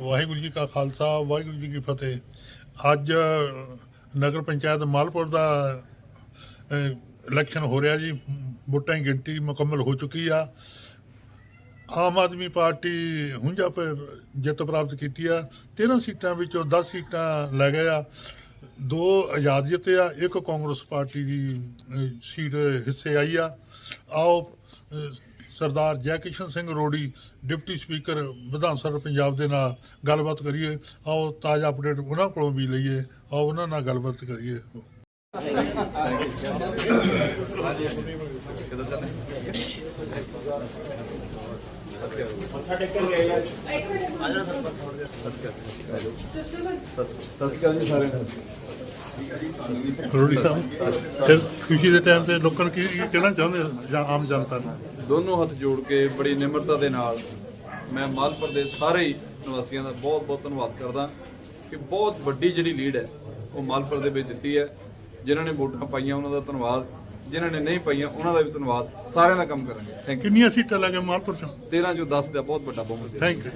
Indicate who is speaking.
Speaker 1: ਵਾਹਿਗੁਰੂ ਜੀ ਕਾ ਖਾਲਸਾ, ਵਾਹਿਗੁਰੂ ਜੀ ਕੀ ਫਤਿਹ। ਅੱਜ ਨਗਰ ਪੰਚਾਇਤ ਮਾਲਪੁਰ ਦਾ ਇਲੈਕਸ਼ਨ ਹੋ ਰਿਹਾ ਜੀ। ਵੋਟਾਂ ਦੀ ਗਿਣਤੀ ਮੁਕੰਮਲ ਹੋ ਚੁੱਕੀ ਆ। ਆਮ ਆਦਮੀ ਪਾਰਟੀ ਹੁੰਜਾ ਪਰ ਜਿੱਤ ਪ੍ਰਾਪਤ ਕੀਤੀ ਆ। 13 ਸੀਟਾਂ ਵਿੱਚੋਂ 10 ਸੀਟਾਂ ਲੈ ਗਏ ਆ। ਦੋ ਆਜ਼ਾਦ ਜਿੱਤੇ ਆ, ਇੱਕ ਕਾਂਗਰਸ ਪਾਰਟੀ ਦੀ ਸੀਟ ਹਿੱਸੇ ਆਈ ਆ। ਆਓ ਸਰਦਾਰ ਜੈ ਕਿਸ਼ਨ ਸਿੰਘ ਰੋੜੀ ਡਿਪਟੀ ਸਪੀਕਰ ਵਿਧਾਨ ਸਭਾ ਪੰਜਾਬ ਦੇ ਨਾਲ ਗੱਲਬਾਤ ਕਰੀਏ। ਆਓ ਤਾਜ਼ਾ ਅਪਡੇਟ ਉਹਨਾਂ ਕੋਲੋਂ ਵੀ ਲਈਏ। ਆਓ ਉਹਨਾਂ ਨਾਲ ਗੱਲਬਾਤ ਕਰੀਏ।
Speaker 2: ਸਤਿ ਸ਼੍ਰੀ ਅਕਾਲ ਜੀ ਸਾਰਿਆਂ ਨੂੰ।
Speaker 1: ਰੋੜੀ ਸਾਹਿਬ ਇਸ ਖੁਸ਼ੀ ਦੇ ਟਾਈਮ ਤੇ ਲੋਕਾਂ ਨੂੰ ਕੀ ਕੀ ਕਹਿਣਾ ਚਾਹੁੰਦੇ ਹੋ ਜਾਂ ਆਮ ਜਨਤਾ ਨੂੰ?
Speaker 2: ਦੋਨੋਂ ਹੱਥ ਜੋੜ ਕੇ ਬੜੀ ਨਿਮਰਤਾ ਦੇ ਨਾਲ ਮੈਂ ਮਾਲਪੁਰ ਦੇ ਸਾਰੇ ਹੀ ਨਿਵਾਸੀਆਂ ਦਾ ਬਹੁਤ ਬਹੁਤ ਧੰਨਵਾਦ ਕਰਦਾ ਕਿ ਬਹੁਤ ਵੱਡੀ ਜਿਹੜੀ ਲੀਡ ਹੈ ਉਹ ਮਾਲਪੁਰ ਦੇ ਵਿੱਚ ਦਿੱਤੀ ਹੈ। ਜਿਨ੍ਹਾਂ ਨੇ ਵੋਟਾਂ ਪਾਈਆਂ ਉਹਨਾਂ ਦਾ ਧੰਨਵਾਦ। ਜਿਨ੍ਹਾਂ ਨੇ ਨਹੀਂ ਪਾਈਆਂ ਉਹਨਾਂ ਦਾ ਵੀ ਧੰਨਵਾਦ। ਸਾਰਿਆਂ ਦਾ ਕੰਮ ਕਰਾਂਗੇ। ਥੈਂਕ
Speaker 1: ਕਿੰਨੀਆਂ ਸੀਟਾਂ ਲੱਗੇ ਮਾਲਪੁਰ ਚ?
Speaker 2: ਯੂ 13 ਚੋਂ 10 ਦਾ ਬਹੁਤ ਵੱਡਾ ਬਹੁਮਤ ਹੈ
Speaker 1: ਥੈਂਕ ਯੂ